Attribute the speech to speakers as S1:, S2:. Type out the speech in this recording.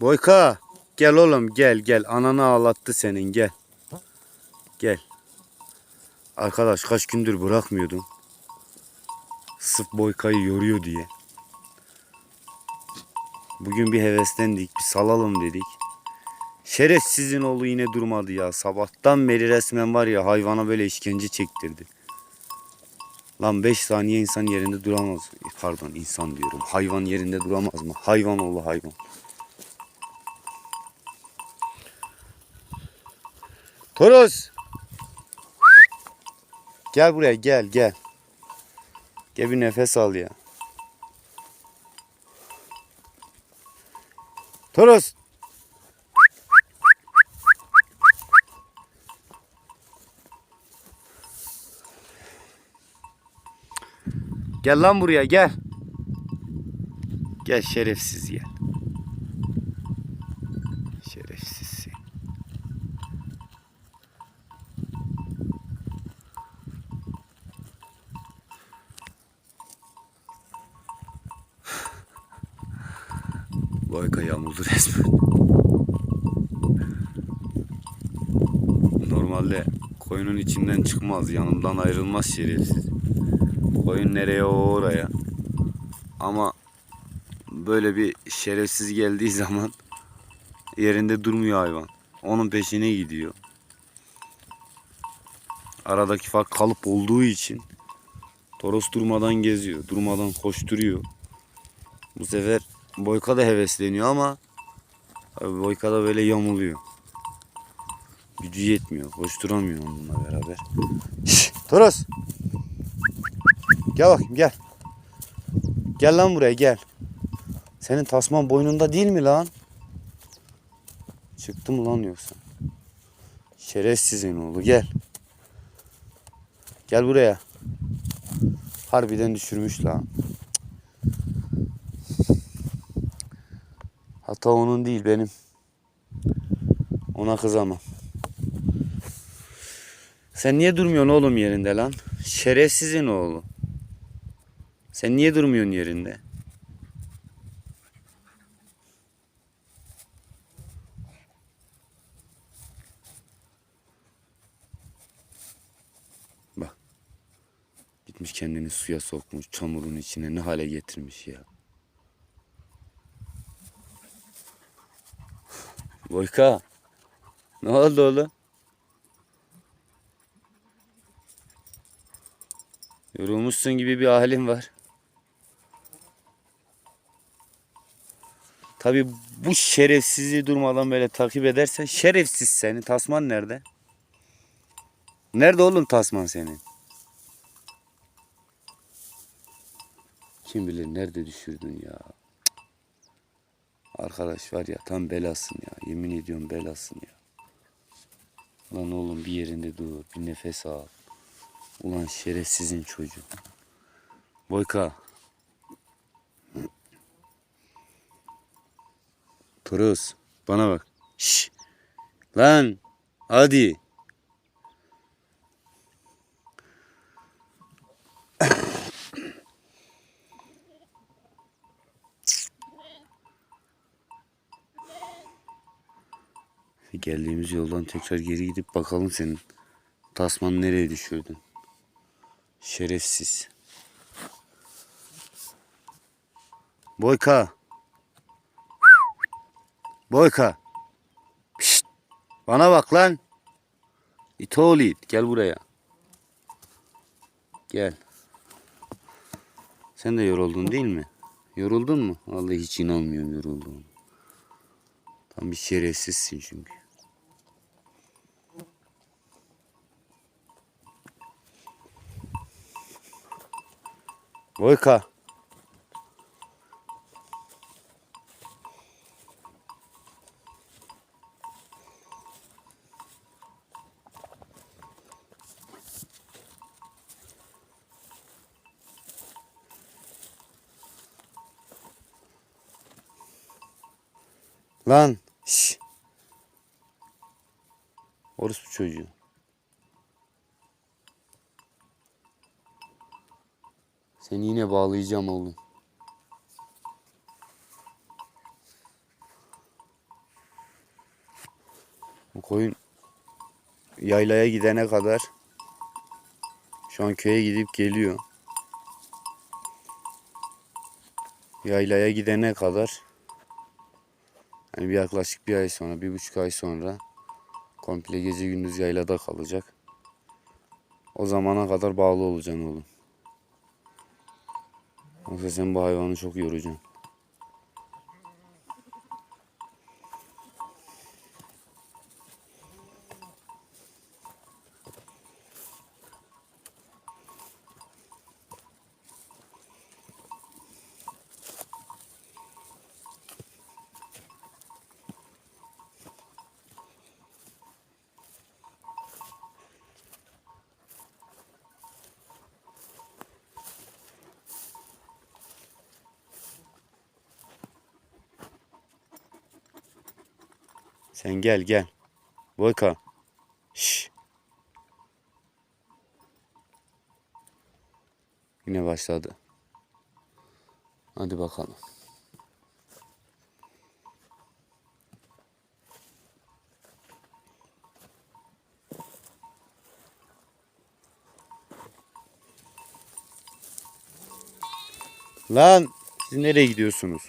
S1: Boyka gel oğlum gel gel. Ananı ağlattı senin gel. Gel. Arkadaş kaç gündür bırakmıyordum. Sırf Boyka'yı yoruyor diye. Bugün bir heveslendik. Bir salalım dedik. Şerefsizin oğlu yine durmadı ya. Sabahtan beri resmen var ya hayvana böyle işkence çektirdi. Lan 5 saniye insan yerinde duramaz. Pardon insan diyorum. Hayvan yerinde duramaz mı? Hayvan oğlu hayvan. Toros. Gel buraya gel gel. Gel bir nefes al ya. Toros. Gel lan buraya gel. Gel şerefsiz gel. Şerefsizsin. Boyka yağmurdu resmen. Normalde koyunun içinden çıkmaz, yanımdan ayrılmaz şerefsiz. Koyun nereye o oraya. Ama böyle bir şerefsiz geldiği zaman yerinde durmuyor hayvan. Onun peşine gidiyor. Aradaki fark kalıp olduğu için Toros durmadan geziyor. Durmadan koşturuyor. Bu sefer Boyka da hevesleniyor ama Boyka da böyle yamuluyor. Gücü yetmiyor. Koşturamıyor onunla beraber. Şşş, Toros. Gel bakayım gel. Gel lan buraya gel. Senin tasman boynunda değil mi lan? Çıktı mı lan yoksa? Şerefsizin oğlu gel. Gel buraya. Harbiden düşürmüş lan. Hata onun değil benim. Ona kızamam. Sen niye durmuyorsun oğlum yerinde lan? Şerefsizin oğlu. Sen niye durmuyorsun yerinde? Bak. Gitmiş kendini suya sokmuş. Çamurun içine ne hale getirmiş ya. Boyka. Ne oldu oğlum? Yorulmuşsun gibi bir halin var. Tabi bu şerefsizi durmadan böyle takip edersen şerefsiz seni. Tasman nerede? Nerede oğlum tasman senin? Kim bilir nerede düşürdün ya. Arkadaş var ya tam belasın ya. Yemin ediyorum belasın ya. Lan oğlum bir yerinde dur. Bir nefes al. Ulan şerefsizin çocuğu. Boyka. Toros bana bak. Şş. Lan hadi. Geldiğimiz yoldan tekrar geri gidip bakalım senin tasmanı nereye düşürdün. Şerefsiz. Boyka. Boyka. Pişt. Bana bak lan. İt oğlu it. Gel buraya. Gel. Sen de yoruldun değil mi? Yoruldun mu? Vallahi hiç inanmıyorum yorulduğunu. Tam bir şerefsizsin çünkü. Boyka. Lan. Şş. Orospu çocuğu. Seni yine bağlayacağım oğlum. Bu koyun yaylaya gidene kadar şu an köye gidip geliyor. Yaylaya gidene kadar yani bir yaklaşık bir ay sonra, bir buçuk ay sonra komple gece gündüz yaylada kalacak. O zamana kadar bağlı olacaksın oğlum. Yoksa sen bu hayvanı çok yoracaksın. Sen gel gel. Boyka. Şş. Yine başladı. Hadi bakalım. Lan siz nereye gidiyorsunuz?